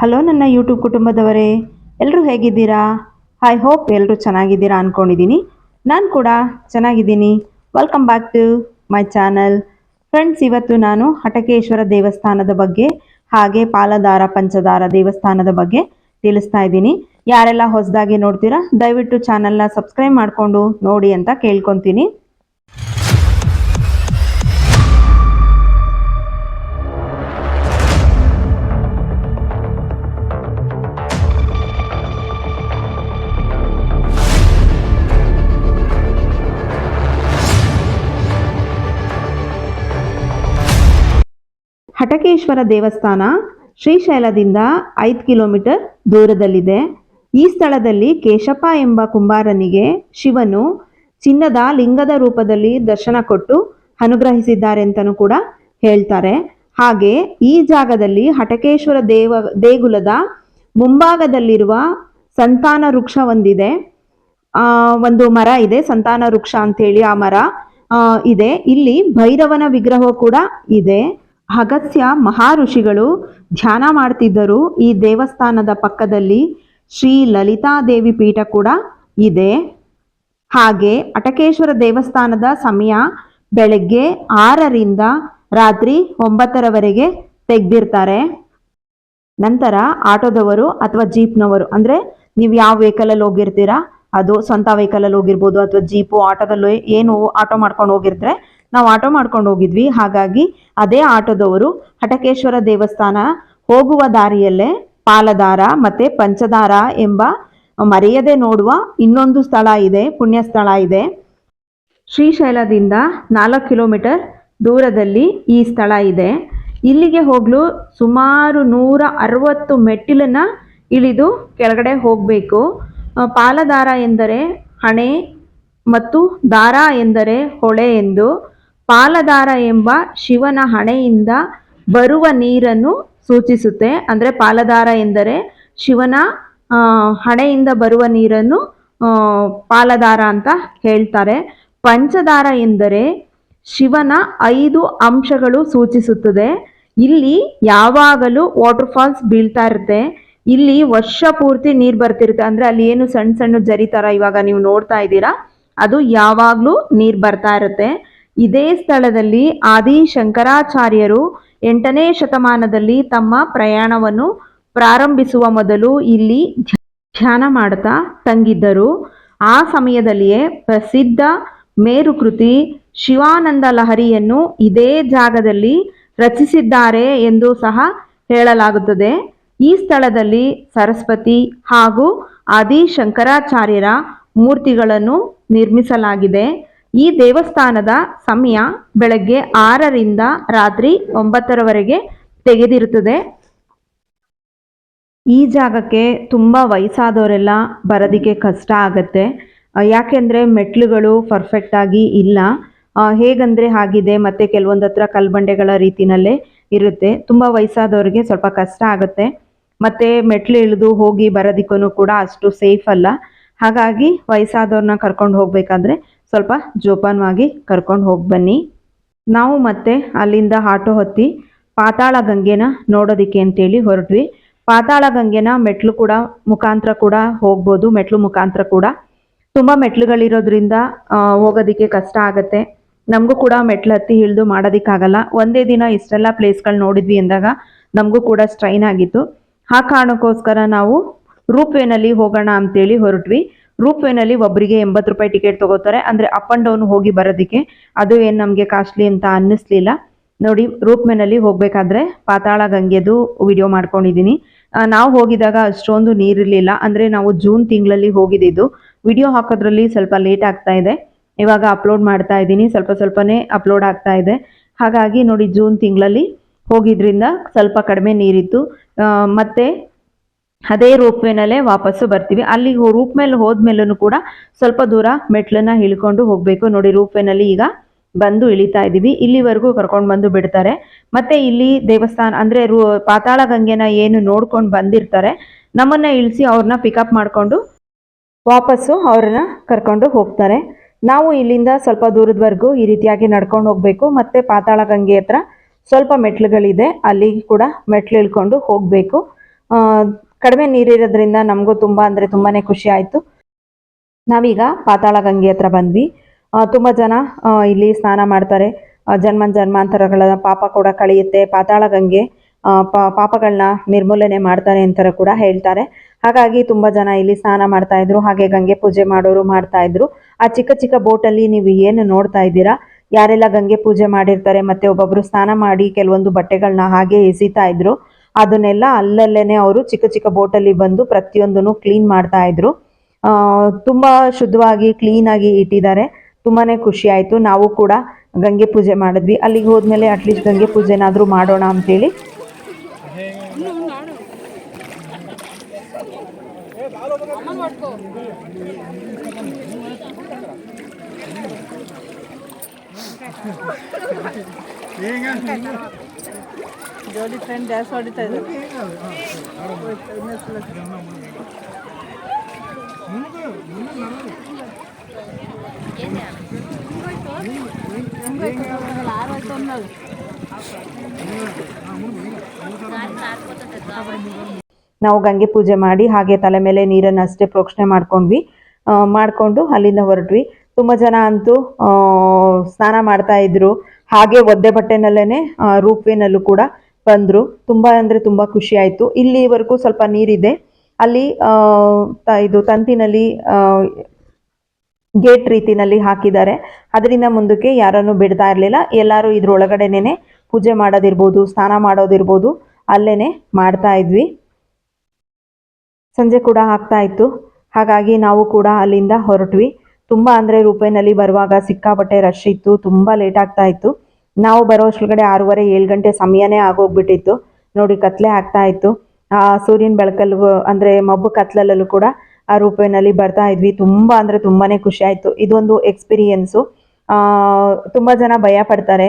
Hello ನನ್ನ YouTube ಕುಟುಂಬದವರೇ ಎಲ್ಲರೂ ಹೇಗಿದ್ದೀರಾ? ಐ ಹೋಪ್ ಎಲ್ಲರೂ ಚೆನ್ನಾಗಿದ್ದೀರಾ ಅಂದ್ಕೊಂಡಿದ್ದೀನಿ ನಾನು ಕೂಡ ಚೆನ್ನಾಗಿದ್ದೀನಿ. Welcome back to my channel friends ಇವತ್ತು ನಾನು ಹಟಕೇಶ್ವರ ದೇವಸ್ಥಾನದ ಬಗ್ಗೆ, ಹಾಗೆ ಪಾಲದಾರ ಪಂಚದಾರ ದೇವಸ್ಥಾನದ ಬಗ್ಗೆ ತಿಳಿಸ್ತಾ ಇದ್ದೀನಿ. ಯಾರೆಲ್ಲ ಹೊಸದಾಗಿ ನೋಡ್ತೀರಾ, ದಯವಿಟ್ಟು ಚಾನಲ್ನ ಸಬ್ಸ್ಕ್ರೈಬ್ ಮಾಡಿಕೊಂಡು ನೋಡಿ ಅಂತ ಕೇಳ್ಕೊತೀನಿ. ಹಟಕೇಶ್ವರ ದೇವಸ್ಥಾನ ಶ್ರೀಶೈಲದಿಂದ ಐದು ಕಿಲೋಮೀಟರ್ ದೂರದಲ್ಲಿದೆ. ಈ ಸ್ಥಳದಲ್ಲಿ ಕೇಶಪ್ಪ ಎಂಬ ಕುಂಬಾರನಿಗೆ ಶಿವನು ಚಿನ್ನದ ಲಿಂಗದ ರೂಪದಲ್ಲಿ ದರ್ಶನ ಕೊಟ್ಟು ಅನುಗ್ರಹಿಸಿದ್ದಾರೆ ಅಂತಲೂ ಕೂಡ ಹೇಳ್ತಾರೆ. ಹಾಗೆ ಈ ಜಾಗದಲ್ಲಿ ಹಟಕೇಶ್ವರ ದೇವ, ದೇಗುಲದ ಮುಂಭಾಗದಲ್ಲಿರುವ ಸಂತಾನ ವೃಕ್ಷ ಒಂದಿದೆ. ಒಂದು ಮರ ಇದೆ, ಸಂತಾನ ವೃಕ್ಷ ಅಂತೇಳಿ ಆ ಮರ ಇದೆ. ಇಲ್ಲಿ ಭೈರವನ ವಿಗ್ರಹ ಕೂಡ ಇದೆ. ಅಗಸ್ತ್ಯ ಮಹಾಋಷಿಗಳು ಧ್ಯಾನ ಮಾಡ್ತಿದ್ದರು. ಈ ದೇವಸ್ಥಾನದ ಪಕ್ಕದಲ್ಲಿ ಶ್ರೀ ಲಲಿತಾದೇವಿ ಪೀಠ ಕೂಡ ಇದೆ. ಹಾಗೆ ಅಟಕೇಶ್ವರ ದೇವಸ್ಥಾನದ ಸಮಯ ಬೆಳಗ್ಗೆ ಆರರಿಂದ ರಾತ್ರಿ ಒಂಬತ್ತರವರೆಗೆ ತೆಗೆದಿರ್ತಾರೆ. ನಂತರ ಆಟೋದವರು ಅಥವಾ ಜೀಪ್ನವರು, ಅಂದರೆ ನೀವು ಯಾವ ವೆಹಿಕಲಲ್ಲಿ ಹೋಗಿರ್ತೀರಾ, ಅದು ಸ್ವಂತ ವೆಹಿಕಲಲ್ಲಿ ಹೋಗಿರ್ಬೋದು ಅಥವಾ ಜೀಪು, ಆಟೋದಲ್ಲಿ ಏನು ಆಟೋ ಮಾಡ್ಕೊಂಡು ಹೋಗಿರ್ತಾರೆ ನಾವು ಆಟೋ ಮಾಡ್ಕೊಂಡು ಹೋಗಿದ್ವಿ. ಹಾಗಾಗಿ ಅದೇ ಆಟೋದವರು ಹಟಕೇಶ್ವರ ದೇವಸ್ಥಾನ ಹೋಗುವ ದಾರಿಯಲ್ಲೇ ಪಾಲದಾರ ಮತ್ತೆ ಪಂಚದಾರ ಎಂಬ ಮರೆಯದೆ ನೋಡುವ ಇನ್ನೊಂದು ಸ್ಥಳ ಇದೆ ಪುಣ್ಯ ಸ್ಥಳ ಇದೆ. ಶ್ರೀಶೈಲದಿಂದ ನಾಲ್ಕು ಕಿಲೋಮೀಟರ್ ದೂರದಲ್ಲಿ ಈ ಸ್ಥಳ ಇದೆ. ಇಲ್ಲಿಗೆ ಹೋಗಲು ಸುಮಾರು ನೂರ ಅರವತ್ತು ಮೆಟ್ಟಿಲನ್ನ ಇಳಿದು ಕೆಳಗಡೆ ಹೋಗಬೇಕು. ಪಾಲದಾರ ಎಂದರೆ ಹಣೆ ಮತ್ತು ದಾರ ಎಂದರೆ ಹೊಳೆ ಎಂದು. ಪಾಲದಾರ ಎಂಬ ಶಿವನ ಹಣೆಯಿಂದ ಬರುವ ನೀರನ್ನು ಸೂಚಿಸುತ್ತೆ. ಅಂದರೆ ಪಾಲದಾರ ಎಂದರೆ ಶಿವನ ಹಣೆಯಿಂದ ಬರುವ ನೀರನ್ನು ಪಾಲದಾರ ಅಂತ ಹೇಳ್ತಾರೆ. ಪಂಚದಾರ ಎಂದರೆ ಶಿವನ ಐದು ಅಂಶಗಳು ಸೂಚಿಸುತ್ತದೆ. ಇಲ್ಲಿ ಯಾವಾಗಲೂ ವಾಟರ್ ಫಾಲ್ಸ್ ಬೀಳ್ತಾ ಇರುತ್ತೆ. ಇಲ್ಲಿ ವರ್ಷ ಪೂರ್ತಿ ನೀರು ಬರ್ತಿರುತ್ತೆ. ಅಂದರೆ ಅಲ್ಲಿ ಏನು ಸಣ್ಣ ಸಣ್ಣ ಜರಿ ಥರ ಇವಾಗ ನೀವು ನೋಡ್ತಾ ಇದ್ದೀರಾ. ಅದು ಯಾವಾಗಲೂ ನೀರು ಬರ್ತಾ ಇರುತ್ತೆ. ಇದೇ ಸ್ಥಳದಲ್ಲಿ ಆದಿ ಶಂಕರಾಚಾರ್ಯರು ಎಂಟನೇ ಶತಮಾನದಲ್ಲಿ ತಮ್ಮ ಪ್ರಯಾಣವನ್ನು ಪ್ರಾರಂಭಿಸುವ ಮೊದಲು ಇಲ್ಲಿ ಧ್ಯಾನ ಮಾಡುತ್ತಾ ತಂಗಿದ್ದರು. ಆ ಸಮಯದಲ್ಲಿಯೇ ಪ್ರಸಿದ್ಧ ಮೇರುಕೃತಿ ಶಿವಾನಂದ ಲಹರಿಯನ್ನು ಇದೇ ಜಾಗದಲ್ಲಿ ರಚಿಸಿದ್ದಾರೆ ಎಂದು ಸಹ ಹೇಳಲಾಗುತ್ತದೆ. ಈ ಸ್ಥಳದಲ್ಲಿ ಸರಸ್ವತಿ ಹಾಗೂ ಆದಿ ಶಂಕರಾಚಾರ್ಯರ ಮೂರ್ತಿಗಳನ್ನು ನಿರ್ಮಿಸಲಾಗಿದೆ. ಈ ದೇವಸ್ಥಾನದ ಸಮಯ ಬೆಳಗ್ಗೆ ಆರರಿಂದ ರಾತ್ರಿ ಒಂಬತ್ತರವರೆಗೆ ತೆಗೆದಿರುತ್ತದೆ. ಈ ಜಾಗಕ್ಕೆ ತುಂಬ ವಯಸ್ಸಾದವರೆಲ್ಲ ಬರೋದಕ್ಕೆ ಕಷ್ಟ ಆಗತ್ತೆ. ಯಾಕೆಂದರೆ ಮೆಟ್ಲುಗಳು ಪರ್ಫೆಕ್ಟ್ ಆಗಿ ಇಲ್ಲ. ಹೇಗಂದ್ರೆ ಆಗಿದೆ ಮತ್ತೆ ಕೆಲವೊಂದು ಹತ್ರ ಕಲ್ಬಂಡೆಗಳ ರೀತಿನಲ್ಲೇ ಇರುತ್ತೆ. ತುಂಬ ವಯಸ್ಸಾದವ್ರಿಗೆ ಸ್ವಲ್ಪ ಕಷ್ಟ ಆಗುತ್ತೆ. ಮತ್ತೆ ಮೆಟ್ಲು ಇಳಿದು ಹೋಗಿ ಬರೋದಕ್ಕೂ ಕೂಡ ಅಷ್ಟು ಸೇಫ್ ಅಲ್ಲ. ಹಾಗಾಗಿ ವಯಸ್ಸಾದವ್ರನ್ನ ಕರ್ಕೊಂಡು ಹೋಗ್ಬೇಕಾದ್ರೆ ಸ್ವಲ್ಪ ಜೋಪಾನವಾಗಿ ಕರ್ಕೊಂಡು ಹೋಗಿ ಬನ್ನಿ. ನಾವು ಮತ್ತೆ ಅಲ್ಲಿಂದ ಆಟೋ ಹತ್ತಿ ಪಾತಾಳ ಗಂಗೆನ ನೋಡೋದಕ್ಕೆ ಅಂತೇಳಿ ಹೊರಟ್ವಿ. ಪಾತಾಳ ಗಂಗೆನ ಮೆಟ್ಲು ಕೂಡ ಮುಖಾಂತರ ಕೂಡ ಹೋಗ್ಬೋದು, ಮೆಟ್ಲು ಮುಖಾಂತರ ಕೂಡ. ತುಂಬ ಮೆಟ್ಲುಗಳಿರೋದ್ರಿಂದ ಹೋಗೋದಕ್ಕೆ ಕಷ್ಟ ಆಗತ್ತೆ. ನಮಗೂ ಕೂಡ ಮೆಟ್ಲು ಹತ್ತಿ ಇಳಿದು ಮಾಡೋದಕ್ಕಾಗಲ್ಲ. ಒಂದೇ ದಿನ ಇಷ್ಟೆಲ್ಲ ಪ್ಲೇಸ್ಗಳು ನೋಡಿದ್ವಿ ಅಂದಾಗ ನಮಗೂ ಕೂಡ ಸ್ಟ್ರೈನ್ ಆಗಿತ್ತು. ಆ ಕಾರಣಕ್ಕೋಸ್ಕರ ನಾವು ರೂಪ್ ವೇನಲ್ಲಿ ಹೋಗೋಣ ಅಂತೇಳಿ ಹೊರಟ್ವಿ. ರೂಪ್ ವೇನಲ್ಲಿ ಒಬ್ಬರಿಗೆ ಎಂಬತ್ತು ರೂಪಾಯಿ ಟಿಕೆಟ್ ತಗೋತಾರೆ. ಅಂದರೆ ಅಪ್ ಆ್ಯಂಡ್ ಡೌನ್ ಹೋಗಿ ಬರೋದಕ್ಕೆ ಅದು ಏನು ನಮಗೆ ಕಾಸ್ಟ್ಲಿ ಅಂತ ಅನ್ನಿಸ್ಲಿಲ್ಲ. ನೋಡಿ ರೂಪ್ ವೇನಲ್ಲಿ ಹೋಗಬೇಕಾದ್ರೆ ಪಾತಾಳ ಗಂಗೆದು ವಿಡಿಯೋ ಮಾಡ್ಕೊಂಡಿದ್ದೀನಿ. ನಾವು ಹೋಗಿದಾಗ ಅಷ್ಟೊಂದು ನೀರಿರಲಿಲ್ಲ ಅಂದರೆ ನಾವು ಜೂನ್ ತಿಂಗಳಲ್ಲಿ ಹೋಗಿದ್ದಿದ್ದು. ವಿಡಿಯೋ ಹಾಕೋದ್ರಲ್ಲಿ ಸ್ವಲ್ಪ ಲೇಟ್ ಆಗ್ತಾ ಇದೆ. ಇವಾಗ ಅಪ್ಲೋಡ್ ಮಾಡ್ತಾ ಇದ್ದೀನಿ. ಸ್ವಲ್ಪ ಸ್ವಲ್ಪನೇ ಅಪ್ಲೋಡ್ ಆಗ್ತಾ ಇದೆ. ಹಾಗಾಗಿ ನೋಡಿ, ಜೂನ್ ತಿಂಗಳಲ್ಲಿ ಹೋಗಿದ್ರಿಂದ ಸ್ವಲ್ಪ ಕಡಿಮೆ ನೀರಿತ್ತು. ಮತ್ತೆ ಅದೇ ರೂಪ್ ವೇನಲ್ಲೇ ವಾಪಸ್ಸು ಬರ್ತೀವಿ. ಅಲ್ಲಿ ರೂಪ್ ಮೇಲೆ ಹೋದ್ಮೇಲೂ ಕೂಡ ಸ್ವಲ್ಪ ದೂರ ಮೆಟ್ಲನ್ನ ಇಳ್ಕೊಂಡು ಹೋಗಬೇಕು. ನೋಡಿ ರೂಪ್ ವೇನಲ್ಲಿ ಈಗ ಬಂದು ಇಳಿತಾ ಇದ್ದೀವಿ. ಇಲ್ಲಿವರೆಗೂ ಕರ್ಕೊಂಡು ಬಂದು ಬಿಡ್ತಾರೆ. ಮತ್ತೆ ಇಲ್ಲಿ ದೇವಸ್ಥಾನ ಅಂದ್ರೆ ಪಾತಾಳ ಗಂಗೆನ ಏನು ನೋಡ್ಕೊಂಡು ಬಂದಿರ್ತಾರೆ. ನಮ್ಮನ್ನ ಇಳಿಸಿ ಅವ್ರನ್ನ ಪಿಕಪ್ ಮಾಡಿಕೊಂಡು ವಾಪಸ್ಸು ಅವ್ರನ್ನ ಕರ್ಕೊಂಡು ಹೋಗ್ತಾರೆ. ನಾವು ಇಲ್ಲಿಂದ ಸ್ವಲ್ಪ ದೂರದವರೆಗೂ ಈ ರೀತಿಯಾಗಿ ನಡ್ಕೊಂಡು ಹೋಗಬೇಕು. ಮತ್ತೆ ಪಾತಾಳ ಗಂಗೆ ಹತ್ರ ಸ್ವಲ್ಪ ಮೆಟ್ಲುಗಳಿದೆ. ಅಲ್ಲಿ ಕೂಡ ಮೆಟ್ಲು ಇಳ್ಕೊಂಡು ಹೋಗಬೇಕು. ಕಡಿಮೆ ನೀರಿರೋದ್ರಿಂದ ನಮಗೂ ತುಂಬ ಅಂದರೆ ತುಂಬಾ ಖುಷಿ ಆಯಿತು. ನಾವೀಗ ಪಾತಾಳ ಗಂಗೆ ಹತ್ರ ಬಂದ್ವಿ. ತುಂಬ ಜನ ಇಲ್ಲಿ ಸ್ನಾನ ಮಾಡ್ತಾರೆ. ಜನ್ಮ ಜನ್ಮಾಂತರಗಳ ಪಾಪ ಕೂಡ ಕಳೆಯುತ್ತೆ. ಪಾತಾಳ ಗಂಗೆ ಪಾಪಗಳನ್ನ ನಿರ್ಮೂಲನೆ ಮಾಡ್ತಾರೆ ಅಂತ ಕೂಡ ಹೇಳ್ತಾರೆ. ಹಾಗಾಗಿ ತುಂಬ ಜನ ಇಲ್ಲಿ ಸ್ನಾನ ಮಾಡ್ತಾ ಇದ್ರು. ಹಾಗೆ ಗಂಗೆ ಪೂಜೆ ಮಾಡೋರು ಮಾಡ್ತಾ ಇದ್ರು. ಆ ಚಿಕ್ಕ ಚಿಕ್ಕ ಬೋಟಲ್ಲಿ ನೀವು ಏನು ನೋಡ್ತಾ ಇದ್ದೀರಾ? ಯಾರೆಲ್ಲ ಗಂಗೆ ಪೂಜೆ ಮಾಡಿರ್ತಾರೆ, ಮತ್ತೆ ಒಬ್ಬೊಬ್ರು ಸ್ನಾನ ಮಾಡಿ ಕೆಲವೊಂದು ಬಟ್ಟೆಗಳನ್ನ ಹಾಗೆ ಎಸಿತಾ ಇದ್ರು. ಅದನ್ನೆಲ್ಲ ಅಲ್ಲಲ್ಲೇನೆ ಅವರು ಚಿಕ್ಕ ಚಿಕ್ಕ ಬೋಟಲ್ಲಿ ಬಂದು ಪ್ರತಿಯೊಂದನ್ನು ಕ್ಲೀನ್ ಮಾಡ್ತಾ ಇದ್ರು. ತುಂಬ ತುಂಬಾ ಶುದ್ಧವಾಗಿ ಕ್ಲೀನ್ ಆಗಿ ಇಟ್ಟಿದ್ದಾರೆ. ತುಂಬಾನೇ ಖುಷಿ ಆಯಿತು. ನಾವು ಕೂಡ ಗಂಗೆ ಪೂಜೆ ಮಾಡಿದ್ವಿ. ಅಲ್ಲಿಗೆ ಹೋದ್ಮೇಲೆ ಅಟ್ಲೀಸ್ಟ್ ಗಂಗೆ ಪೂಜೆನಾದರೂ ಮಾಡೋಣ ಅಂತೇಳಿ. ಜೋಡಿ ಫ್ರೆಂಡ್ ಡ್ಯಾನ್ಸ್ ಹೊಡಿತಾ ಇದ್ದಾರೆ ನಾವು ಗಂಗೆ ಪೂಜೆ ಮಾಡಿ ಹಾಗೆ ತಲೆ ಮೇಲೆ ನೀರನ್ನ ಅಷ್ಟೇ ಪ್ರೋಕ್ಷಣೆ ಮಾಡ್ಕೊಂಡ್ವಿ. ಮಾಡ್ಕೊಂಡು ಅಲ್ಲಿಂದ ಹೊರಟ್ವಿ. ತುಂಬಾ ಜನ ಅಂತೂ ಸ್ನಾನ ಮಾಡ್ತಾ ಇದ್ರು. ಹಾಗೆ ಒದ್ದೆ ಬಟ್ಟೆನಲ್ಲೇನೆ ರೂಪ್ವೇನಲ್ಲೂ ಕೂಡ ಬಂದ್ರು. ತುಂಬಾ ಅಂದ್ರೆ ತುಂಬಾ ಖುಷಿ ಆಯ್ತು. ಇಲ್ಲಿವರೆಗೂ ಸ್ವಲ್ಪ ನೀರಿದೆ. ಅಲ್ಲಿ ಇದು ತಂತಿನಲ್ಲಿ ಗೇಟ್ ರೀತಿನಲ್ಲಿ ಹಾಕಿದ್ದಾರೆ. ಅದರಿಂದ ಮುಂದಕ್ಕೆ ಯಾರನ್ನು ಬಿಡ್ತಾ ಇರಲಿಲ್ಲ. ಎಲ್ಲರೂ ಇದ್ರೊಳಗಡೆನೆ ಪೂಜೆ ಮಾಡೋದಿರ್ಬೋದು, ಸ್ನಾನ ಮಾಡೋದಿರ್ಬೋದು, ಅಲ್ಲೇನೆ ಮಾಡ್ತಾ ಇದ್ವಿ. ಸಂಜೆ ಕೂಡ ಆಗ್ತಾ ಇತ್ತು. ಹಾಗಾಗಿ ನಾವು ಕೂಡ ಅಲ್ಲಿಂದ ಹೊರಟ್ವಿ. ತುಂಬ ಅಂದರೆ ರೂಪಾಯಿನಲ್ಲಿ ಬರುವಾಗ ಸಿಕ್ಕಾಪಟ್ಟೆ ರಶ್ ಇತ್ತು. ತುಂಬ ಲೇಟ್ ಆಗ್ತಾ ಇತ್ತು. ನಾವು ಬರೋ ಅಷ್ಟೊಳಗಡೆ ಆರೂವರೆ, ಏಳು ಗಂಟೆ ಸಮಯನೇ ಆಗೋಗ್ಬಿಟ್ಟಿತ್ತು. ನೋಡಿ, ಕತ್ಲೆ ಆಗ್ತಾ ಇತ್ತು. ಆ ಸೂರ್ಯನ ಬೆಳಕಲ್ಲೂ, ಅಂದರೆ ಮಬ್ಬು ಕತ್ಲಲ್ಲೂ ಕೂಡ ಆ ರೂಪಾಯಿನಲ್ಲಿ ಬರ್ತಾ ಇದ್ವಿ. ತುಂಬ ಅಂದರೆ ತುಂಬಾನೇ ಖುಷಿ ಆಯಿತು. ಇದೊಂದು ಎಕ್ಸ್ಪೀರಿಯೆನ್ಸು ತುಂಬ ಜನ ಭಯ ಪಡ್ತಾರೆ.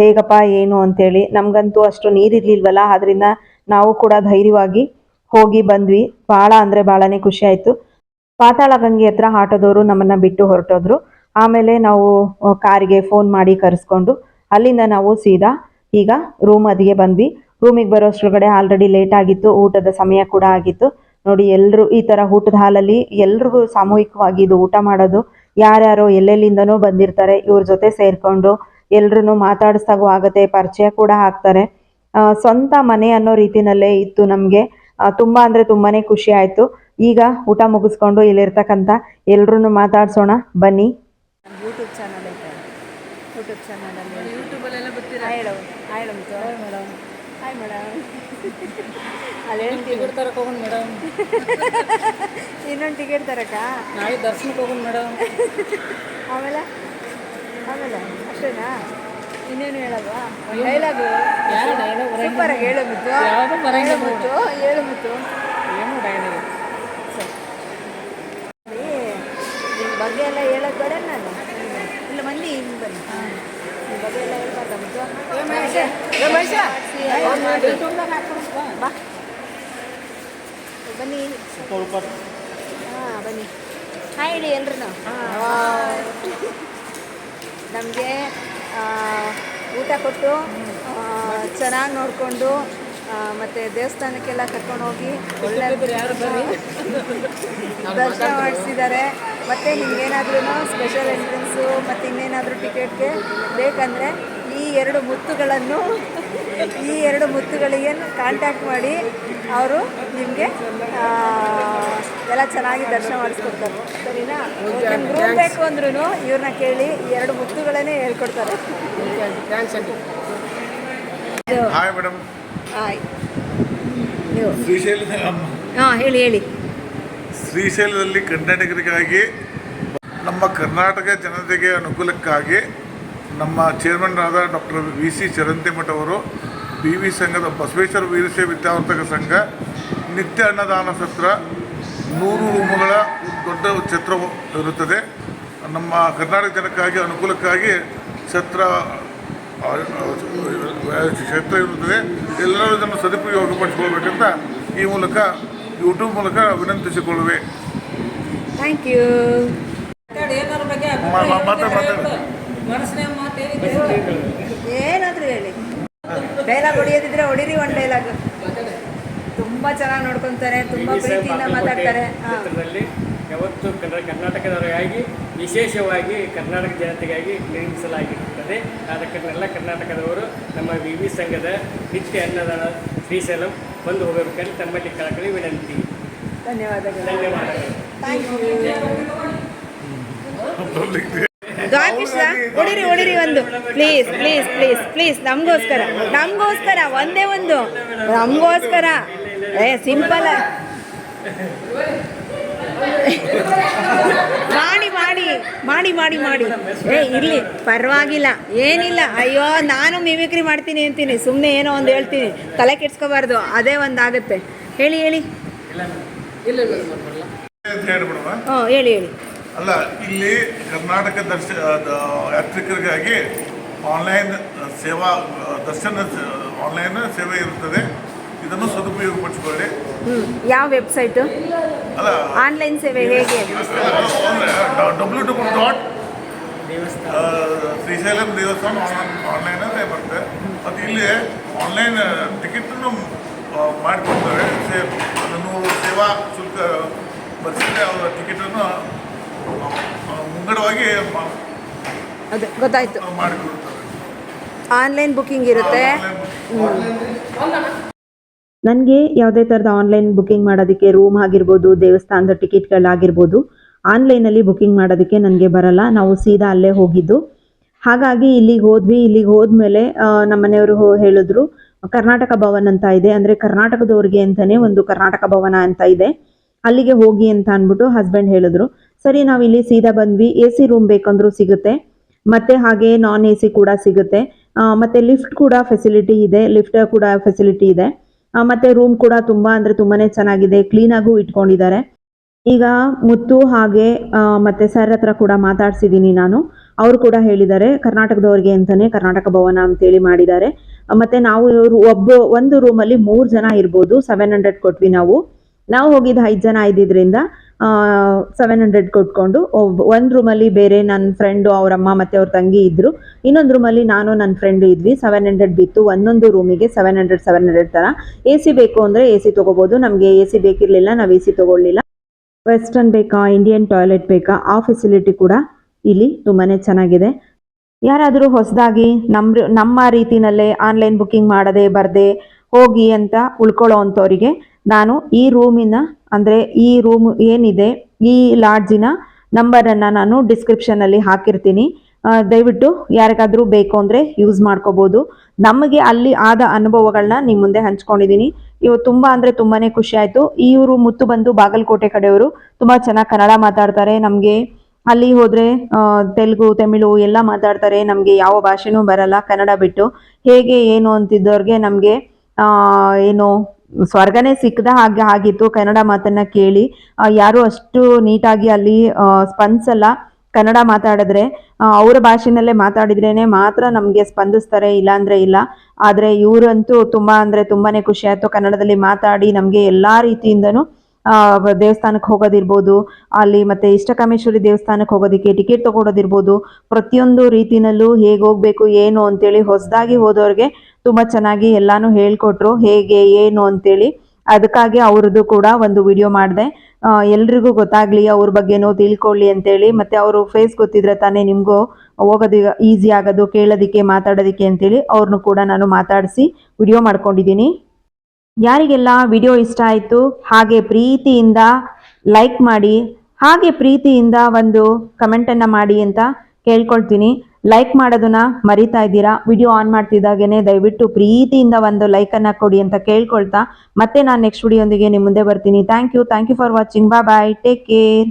ಹೇಗಪ್ಪ, ಏನು ಅಂತೇಳಿ. ನಮಗಂತೂ ಅಷ್ಟು ನೀರಿರ್ಲಿಲ್ವಲ್ಲ? ಆದ್ರಿಂದ ನಾವು ಕೂಡ ಧೈರ್ಯವಾಗಿ ಹೋಗಿ ಬಂದ್ವಿ. ಭಾಳ ಅಂದರೆ ಭಾಳನೇ ಖುಷಿ ಆಯಿತು. ಪಾತಾಳ ಗಂಗೆ ಹತ್ರ ಆಟೋದವರು ನಮ್ಮನ್ನ ಬಿಟ್ಟು ಹೊರಟೋದ್ರು. ಆಮೇಲೆ ನಾವು ಕಾರಿಗೆ ಫೋನ್ ಮಾಡಿ ಕರೆಸ್ಕೊಂಡು ಅಲ್ಲಿಂದ ನಾವು ಸೀದಾ ಈಗ ರೂಮ್ ಅದಿಗೆ ಬಂದ್ವಿ. ರೂಮಿಗೆ ಬರೋಷ್ಟ್ರೊಳಗಡೆ ಆಲ್ರೆಡಿ ಲೇಟ್ ಆಗಿತ್ತು, ಊಟದ ಸಮಯ ಕೂಡ ಆಗಿತ್ತು. ನೋಡಿ ಎಲ್ಲರೂ ಈ ಥರ ಊಟದ ಹಾಲಲ್ಲಿ ಎಲ್ರಿಗೂ ಸಾಮೂಹಿಕವಾಗಿ ಇದು ಊಟ ಮಾಡೋದು. ಯಾರ್ಯಾರೋ ಎಲ್ಲೆಲ್ಲಿಂದನೋ ಬಂದಿರ್ತಾರೆ, ಇವ್ರ ಜೊತೆ ಸೇರ್ಕೊಂಡು ಎಲ್ರೂ ಮಾತಾಡಿಸ್ದಾಗೂ ಆಗತ್ತೆ, ಪರಿಚಯ ಕೂಡ ಹಾಕ್ತಾರೆ ಸ್ವಂತ ಮನೆ ಅನ್ನೋ ರೀತಿನಲ್ಲೇ ಇತ್ತು ನಮಗೆ. ತುಂಬ ಅಂದರೆ ತುಂಬಾನೇ ಖುಷಿ ಆಯಿತು. ಈಗ ಊಟ ಮುಗಿಸ್ಕೊಂಡು ಇಲ್ಲಿರ್ತಕ್ಕಂಥ ಎಲ್ರೂ ಮಾತಾಡ್ಸೋಣ. ಬನ್ನಿ ಯೂಟ್ಯೂಬ್ ಚಾನಲ್ ಐತೆ ಯೂಟ್ಯೂಬ್ ಚಾನಲಲ್ಲಿ ಯೂಟ್ಯೂಬಲ್ಲೆಲ್ಲ ಬರ್ತೀರಾ ಹಾಯ್ ಹೇಳು ಹಾಯ್ ಹೇಳು ಮುತ್ತು ಹಾಯ್ ಮೇಡಮ್ ಹಾಯ್ ಮೇಡಮ್ ಹೇಳ್ತೀವಿ ಟಿಕೆಟ್ ತರಕ್ಕೆ ಹೋಗೋಣ ಮೇಡಮ್ ಇನ್ನೊಂದು ಟಿಕೆಟ್ ತರಕ ನಾಳೆ ದರ್ಶನಕ್ಕೆ ಹೋಗೋಣ ಮೇಡಮ್ ಆಮೇಲೆ? ಆಮೇಲೆ ಅಷ್ಟೇನಾ? ಇನ್ನೇನು ಹೇಳಲ್ವಾ? ಡೈಲಾಗು ಸೂಪರ್ ಆಗಿ ಹೇಳು ಮುತ್ತು ಯಾವುದು ಹೇಳು ಮುತ್ತು ಹೇಳು ಮುತ್ತು ಏನು ಡೈಲಾಗ್ ಸರಿ. ನಿಮ್ಮ ಬಗ್ಗೆ ಎಲ್ಲ ಹೇಳೋದು ಬೇಡ ನಾನು. ಇಲ್ಲ ಮಂದಿ ಹಿಂಗೆ ಬನ್ನಿ. ನಿನ್ನ ಬಗ್ಗೆ ಎಲ್ಲ ಹೇಳ್ಬಾರ್ದ? ಮುತ್ತು ಬಾ. ಬನ್ನಿ. ಹಾಂ ಬನ್ನಿ. ಹಾಯ್ ಹೇಳಿ ಎಲ್ರು ನಮಗೆ ಊಟ ಕೊಟ್ಟು ಚೆನ್ನಾಗಿ ನೋಡಿಕೊಂಡು ಮತ್ತು ದೇವಸ್ಥಾನಕ್ಕೆಲ್ಲ ಕರ್ಕೊಂಡು ಹೋಗಿ ಒಳ್ಳೆ ದರ್ಶನ ಮಾಡಿಸಿದ್ದಾರೆ. ಮತ್ತು ಹಿಂಗೇನಾದ್ರೂ ಸ್ಪೆಷಲ್ ಎಂಟ್ರೆನ್ಸು ಮತ್ತು ಇನ್ನೇನಾದರೂ ಟಿಕೆಟ್ಗೆ ಬೇಕಂದರೆ ಈ ಎರಡು ಮುತ್ತುಗಳನ್ನು ಈ ಎರಡು ಮುತ್ತುಗಳಿಗೆ ಕಾಂಟ್ಯಾಕ್ಟ್ ಮಾಡಿ ಅವರು ನಿಮಗೆ ಎಲ್ಲ ಚೆನ್ನಾಗಿ ದರ್ಶನ ಮಾಡಿಸ್ಕೊಡ್ತಾರೆ. ಸರಿನಾ? ಗ್ರೂಪ್ ಬೇಕು ಅಂದ್ರೂ ಇವ್ರನ್ನ ಕೇಳಿ ಈ ಎರಡು ಮುತ್ತುಗಳನ್ನೇ ಹೇಳ್ಕೊಡ್ತಾರೆ. ಹಾಯ್ ಮೇಡಮ್ ಹಾಯ್ ನೀವು ಶ್ರೀಶೈಲದ ಹಾಂ ಹೇಳಿ ಹೇಳಿ. ಶ್ರೀಶೈಲದಲ್ಲಿ ಕನ್ನಡಿಗರಿಗಾಗಿ ನಮ್ಮ ಕರ್ನಾಟಕ ಜನತೆಗೆ ಅನುಕೂಲಕ್ಕಾಗಿ ನಮ್ಮ ಚೇರ್ಮನ್ ಆದ ಡಾಕ್ಟರ್ ವಿ ಸಿ ಚರಂತಿಮಠ ಅವರು ಬಿ ವಿ ಸಂಘದ ಬಸವೇಶ್ವರ ವೀರಶೈವ ವಿದ್ಯಾವರ್ತಕ ಸಂಘ ನಿತ್ಯ ಅನ್ನದಾನ ಸತ್ರ ನೂರು ರೂಮುಗಳ ದೊಡ್ಡ ಛತ್ರ ಇರುತ್ತದೆ. ನಮ್ಮ ಕರ್ನಾಟಕ ಜನಕ್ಕಾಗಿ ಅನುಕೂಲಕ್ಕಾಗಿ ಛತ್ರ ಕ್ಷೇತ್ರ ಇರುತ್ತದೆ. ಎಲ್ಲರೂ ಇದನ್ನು ಸದುಪಯೋಗಪಡಿಸಿಕೊಳ್ಬೇಕಂತ ಈ ಮೂಲಕ ಯೂಟ್ಯೂಬ್ ಮೂಲಕ ವಿನಂತಿಸಿಕೊಳ್ಳುವೆ. ಥ್ಯಾಂಕ್ ಯು ಮಾತಾಡು. ಮನಸ್ಸಿನ ಮಾತು ಏನಾದರೂ ಹೇಳಿ. ಡೈಲಾಗ್ ಹೊಡಿಯೋದಿದ್ರೆ ಹೊಡಿರಿ ಒಂದು ಡೈಲಾಗ್. ತುಂಬಾ ಚೆನ್ನಾಗಿ ನೋಡ್ಕೊಂತಾರೆ ತುಂಬಾ ಪ್ರೀತಿಯಿಂದ ಮಾತಾಡ್ತಾರೆ. ಯಾವತ್ತು ಕನ್ನಡ ಕರ್ನಾಟಕದವರಿಗಾಗಿ ವಿಶೇಷವಾಗಿ ಕರ್ನಾಟಕ ಜನತೆಗಾಗಿ ನಿರ್ಮಿಸಲಾಗಿರುತ್ತದೆ. ಆದ ಕಾರಣ ಕರ್ನಾಟಕದವರು ನಮ್ಮ ವಿ ವಿ ಸಂಘದ ನಿತ್ಯ ಅನ್ನದಾನ ಶ್ರೀಶೈಲಂ ಬಂದು ಹೋಗಬೇಕಂತ ತಮ್ಮಲ್ಲಿ ಕಳಕಳಿ ವಿನಂತಿ. ಧನ್ಯವಾದಗಳು. ಧನ್ಯವಾದಗಳು. ದ್ವಾರಕೃಷ್ಣ ಹೊಡಿರಿ ಹೊಡಿರಿ ಒಂದು. ಪ್ಲೀಸ್ ಪ್ಲೀಸ್ ಪ್ಲೀಸ್ ಪ್ಲೀಸ್ ನಮಗೋಸ್ಕರ. ನಮಗೋಸ್ಕರ ಒಂದೇ ಒಂದು. ನಮಗೋಸ್ಕರ. ಏ ಸಿಂಪಲ್ ಮಾಡಿ ಮಾಡಿ ಮಾಡಿ ಮಾಡಿ ಮಾಡಿ. ಏ ಇರಲಿ ಪರವಾಗಿಲ್ಲ. ಏನಿಲ್ಲ. ಅಯ್ಯೋ ನಾನು ಮಿಮಿಕ್ರಿ ಮಾಡ್ತೀನಿ ಅಂತೀನಿ. ಸುಮ್ಮನೆ ಏನೋ ಒಂದು ಹೇಳ್ತೀನಿ. ತಲೆ ಕೆಡ್ಸ್ಕೋಬಾರ್ದು. ಅದೇ ಒಂದು ಆಗುತ್ತೆ. ಹೇಳಿ ಹೇಳಿ. ಹ್ಞೂ ಹೇಳಿ ಹೇಳಿ. ಅಲ್ಲ ಇಲ್ಲಿ ಕರ್ನಾಟಕ ದರ್ಶ ಯಾತ್ರಿಕರಿಗಾಗಿ ಆನ್ಲೈನ್ ಸೇವಾ ದರ್ಶನ ಆನ್ಲೈನ್ ಸೇವೆ ಇರುತ್ತದೆ. ಇದನ್ನು ಸದುಪಯೋಗ ಪಡಿಸಿಕೊಳ್ಳಿ ಯಾವ ವೆಬ್ಸೈಟ್ ಅಲ್ಲ ಆನ್ಲೈನ್ ಸೇವೆ ಹೇಗೆ? ಡಬ್ಲ್ಯೂ ಡಬ್ಲ್ಯೂ ಡಾಟ್ ಶ್ರೀಶೈಲಂ ದೇವಸ್ಥಾನ ಆನ್ಲೈನ್ ಅಲ್ಲೇ ಬರುತ್ತೆ. ಮತ್ತು ಇಲ್ಲಿ ಆನ್ಲೈನ್ ಟಿಕೆಟನ್ನು ಮಾಡಿಕೊಡ್ತಾರೆ. ಸೇ ಅದನ್ನು ಸೇವಾ ಶುಲ್ಕ ಬರ್ಸಿದ್ರೆ ಅವರ ಟಿಕೆಟನ್ನು ಮುಂಗಡವಾಗಿ ಅದೇ ಗೊತ್ತಾಯ್ತು. ಆನ್ಲೈನ್ ಬುಕ್ಕಿಂಗ್ ಇರುತ್ತೆ. ನನಗೆ ಯಾವುದೇ ಥರದ ಆನ್ಲೈನ್ ಬುಕಿಂಗ್ ಮಾಡೋದಕ್ಕೆ ರೂಮ್ ಆಗಿರ್ಬೋದು ದೇವಸ್ಥಾನದ ಟಿಕೆಟ್ಗಳಾಗಿರ್ಬೋದು ಆನ್ಲೈನಲ್ಲಿ ಬುಕಿಂಗ್ ಮಾಡೋದಕ್ಕೆ ನನಗೆ ಬರಲ್ಲ. ನಾವು ಸೀದಾ ಅಲ್ಲೇ ಹೋಗಿದ್ದು. ಹಾಗಾಗಿ ಇಲ್ಲಿಗೆ ಹೋದ್ವಿ. ಇಲ್ಲಿಗೆ ಹೋದ್ಮೇಲೆ ನಮ್ಮ ಮನೆಯವರು ಹೇಳಿದ್ರು ಕರ್ನಾಟಕ ಭವನ್ ಅಂತ ಇದೆ. ಅಂದರೆ ಕರ್ನಾಟಕದವ್ರಿಗೆ ಅಂತಲೇ ಒಂದು ಕರ್ನಾಟಕ ಭವನ ಅಂತ ಇದೆ. ಅಲ್ಲಿಗೆ ಹೋಗಿ ಅಂತ ಅಂದ್ಬಿಟ್ಟು ಹಸ್ಬೆಂಡ್ ಹೇಳಿದ್ರು. ಸರಿ ನಾವು ಇಲ್ಲಿ ಸೀದಾ ಬಂದ್ವಿ. ಎ ಸಿ ರೂಮ್ ಬೇಕಂದ್ರೂ ಸಿಗುತ್ತೆ. ಮತ್ತೆ ಹಾಗೆ ನಾನ್ ಎ ಸಿ ಕೂಡ ಸಿಗುತ್ತೆ. ಮತ್ತೆ ಲಿಫ್ಟ್ ಕೂಡ ಫೆಸಿಲಿಟಿ ಇದೆ. ಲಿಫ್ಟ್ ಕೂಡ ಫೆಸಿಲಿಟಿ ಇದೆ. ಮತ್ತೆ ರೂಮ್ ಕೂಡ ತುಂಬಾ ಅಂದ್ರೆ ತುಂಬಾನೇ ಚೆನ್ನಾಗಿದೆ. ಕ್ಲೀನ್ ಆಗೂ ಇಟ್ಕೊಂಡಿದ್ದಾರೆ. ಈಗ ಮುತ್ತು ಹಾಗೆ ಮತ್ತೆ ಸರ್ ಹತ್ರ ಕೂಡ ಮಾತಾಡ್ಸಿದ್ದೀನಿ ನಾನು. ಅವರು ಕೂಡ ಹೇಳಿದ್ದಾರೆ, ಕರ್ನಾಟಕದವ್ರಿಗೆ ಅಂತಾನೆ ಕರ್ನಾಟಕ ಭವನ ಅಂತೇಳಿ ಮಾಡಿದ್ದಾರೆ. ಮತ್ತೆ ನಾವು ಇವರು ಒಬ್ಬ, ಒಂದು ರೂಮಲ್ಲಿ ಮೂರು ಜನ ಇರ್ಬೋದು. ಸೆವೆನ್ ಹಂಡ್ರೆಡ್ ಕೊಟ್ವಿ ನಾವು. ನಾವು ಹೋಗಿದ್ದು ಐದು ಜನ ಇದ್ದಿದ್ರಿಂದ ಸೆವೆನ್ ಹಂಡ್ರೆಡ್ ಕೊಟ್ಕೊಂಡು ಒಂದು ರೂಮಲ್ಲಿ ಬೇರೆ ನನ್ನ ಫ್ರೆಂಡು ಅವರಮ್ಮ ಮತ್ತೆ ಅವ್ರ ತಂಗಿ ಇದ್ದರು ಇನ್ನೊಂದು ರೂಮಲ್ಲಿ ನಾನು ನನ್ನ ಫ್ರೆಂಡು ಇದ್ವಿ. ಸೆವೆನ್ ಹಂಡ್ರೆಡ್ ಬಿತ್ತು. ಒಂದೊಂದು ರೂಮಿಗೆ ಸೆವೆನ್ ಹಂಡ್ರೆಡ್ ಸೆವೆನ್ ಹಂಡ್ರೆಡ್ ಥರ ಎ ಸಿ ಬೇಕು ಅಂದರೆ ಎ ಸಿ ತೊಗೋಬೋದು. ನಮಗೆ ಎ ಸಿ ಬೇಕಿರಲಿಲ್ಲ, ನಾವು ಎ ಸಿ ತೊಗೊಳ್ಳಿಲ್ಲ ವೆಸ್ಟರ್ನ್ ಬೇಕಾ? ಇಂಡಿಯನ್ ಟಾಯ್ಲೆಟ್ ಬೇಕಾ? ಆ ಫೆಸಿಲಿಟಿ ಕೂಡ ಇಲ್ಲಿ ತುಂಬಾ ಚೆನ್ನಾಗಿದೆ. ಯಾರಾದರೂ ಹೊಸದಾಗಿ ನಮ್ಮ ನಮ್ಮ ರೀತಿನಲ್ಲೇ ಆನ್ಲೈನ್ ಬುಕ್ಕಿಂಗ್ ಮಾಡದೆ, ಬರದೆ ಹೋಗಿ ಅಂತ ಉಳ್ಕೊಳ್ಳೋ ಅಂಥವರಿಗೆ ನಾನು ಈ ರೂಮಿನ ಅಂದರೆ ಈ ರೂಮ್ ಏನಿದೆ, ಈ ಲಾಡ್ಜಿನ ನಂಬರನ್ನು ನಾನು ಡಿಸ್ಕ್ರಿಪ್ಷನಲ್ಲಿ ಹಾಕಿರ್ತೀನಿ. ದಯವಿಟ್ಟು ಯಾರಿಗಾದರೂ ಬೇಕು ಅಂದರೆ ಯೂಸ್ ಮಾಡ್ಕೋಬೋದು. ನಮಗೆ ಅಲ್ಲಿ ಆದ ಅನುಭವಗಳನ್ನ ನಿಮ್ಮ ಮುಂದೆ ಹಂಚ್ಕೊಂಡಿದ್ದೀನಿ ಇವತ್ತು ತುಂಬ ಅಂದರೆ ತುಂಬಾ ಖುಷಿ ಆಯಿತು. ಇವರು ಮುತ್ತು ಬಂದು ಬಾಗಲಕೋಟೆ ಕಡೆಯವರು ತುಂಬ ಚೆನ್ನಾಗಿ ಕನ್ನಡ ಮಾತಾಡ್ತಾರೆ. ನಮಗೆ ಅಲ್ಲಿ ಹೋದರೆ ತೆಲುಗು, ತಮಿಳು ಎಲ್ಲ ಮಾತಾಡ್ತಾರೆ. ನಮಗೆ ಯಾವ ಭಾಷೆನೂ ಬರಲ್ಲ ಕನ್ನಡ ಬಿಟ್ಟು. ಹೇಗೆ, ಏನು ಅಂತಿದ್ದವ್ರಿಗೆ ನಮಗೆ ಏನು ಸ್ವರ್ಗನೇ ಸಿಕ್ಕದ ಹಾಗೆ ಆಗಿತ್ತು. ಕನ್ನಡ ಮಾತನ್ನ ಕೇಳಿ ಯಾರು ಅಷ್ಟು ನೀಟಾಗಿ ಅಲ್ಲಿ ಸ್ಪಂದಿಸಲ್ಲ. ಕನ್ನಡ ಮಾತಾಡಿದ್ರೆ ಅವರ ಭಾಷೆನಲ್ಲೇ ಮಾತಾಡಿದ್ರೇನೆ ಮಾತ್ರ ನಮಗೆ ಸ್ಪಂದಿಸ್ತಾರೆ, ಇಲ್ಲಾಂದ್ರೆ ಇಲ್ಲ. ಆದರೆ ಇವರಂತೂ ತುಂಬ ಅಂದರೆ ತುಂಬಾನೇ ಖುಷಿ ಆಯ್ತು. ಕನ್ನಡದಲ್ಲಿ ಮಾತಾಡಿ ನಮಗೆ ಎಲ್ಲ ರೀತಿಯಿಂದನು ದೇವಸ್ಥಾನಕ್ಕೆ ಹೋಗೋದಿರ್ಬೋದು, ಅಲ್ಲಿ ಮತ್ತೆ ಇಷ್ಟಕಾಮೇಶ್ವರಿ ದೇವಸ್ಥಾನಕ್ಕೆ ಹೋಗೋದಕ್ಕೆ ಟಿಕೆಟ್ ತಗೊಳೋದಿರ್ಬೋದು. ಪ್ರತಿಯೊಂದು ರೀತಿನಲ್ಲೂ ಹೇಗೆ ಹೋಗ್ಬೇಕು, ಏನು ಅಂತೇಳಿ ಹೊಸದಾಗಿ ಹೋದವ್ರಿಗೆ ತುಂಬ ಚೆನ್ನಾಗಿ ಎಲ್ಲಾನು ಹೇಳ್ಕೊಟ್ರು, ಹೇಗೆ, ಏನು ಅಂತೇಳಿ. ಅದಕ್ಕಾಗಿ ಅವ್ರದ್ದು ಕೂಡ ಒಂದು ವಿಡಿಯೋ ಮಾಡಿದೆ. ಎಲ್ರಿಗೂ ಗೊತ್ತಾಗ್ಲಿ, ಅವ್ರ ಬಗ್ಗೆನೂ ತಿಳ್ಕೊಳ್ಳಿ ಅಂತೇಳಿ. ಮತ್ತೆ ಅವರು ಫೇಸ್ ಗೊತ್ತಿದ್ರೆ ತಾನೇ ನಿಮಗೂ ಹೋಗೋದು ಈಸಿ ಆಗೋದು, ಕೇಳೋದಕ್ಕೆ, ಮಾತಾಡೋದಕ್ಕೆ ಅಂತೇಳಿ ಅವ್ರನ್ನೂ ಕೂಡ ನಾನು ಮಾತಾಡಿಸಿ ವಿಡಿಯೋ ಮಾಡ್ಕೊಂಡಿದ್ದೀನಿ. ಯಾರಿಗೆಲ್ಲ ವಿಡಿಯೋ ಇಷ್ಟ ಆಯಿತು, ಹಾಗೆ ಪ್ರೀತಿಯಿಂದ ಲೈಕ್ ಮಾಡಿ, ಹಾಗೆ ಪ್ರೀತಿಯಿಂದ ಒಂದು ಕಮೆಂಟನ್ನು ಮಾಡಿ ಅಂತ ಕೇಳ್ಕೊಳ್ತೀನಿ. ಲೈಕ್ ಮಾಡೋದನ್ನ ಮರಿತಾ ಇದ್ದೀರಾ? ವಿಡಿಯೋ ಆನ್ ಮಾಡ್ತಿದ್ದಾಗೇನೆ ದಯವಿಟ್ಟು ಪ್ರೀತಿಯಿಂದ ಒಂದು ಲೈಕನ್ನು ಕೊಡಿ ಅಂತ ಕೇಳ್ಕೊಳ್ತಾ ಮತ್ತೆ ನಾನು ನೆಕ್ಸ್ಟ್ ವಿಡಿಯೋಂದಿಗೆ ನಿಮ್ಮ ಮುಂದೆ ಬರ್ತೀನಿ. Thank you thank you for watching ಬಾ ಬಾಯ್ ಟೇಕ್ ಕೇರ್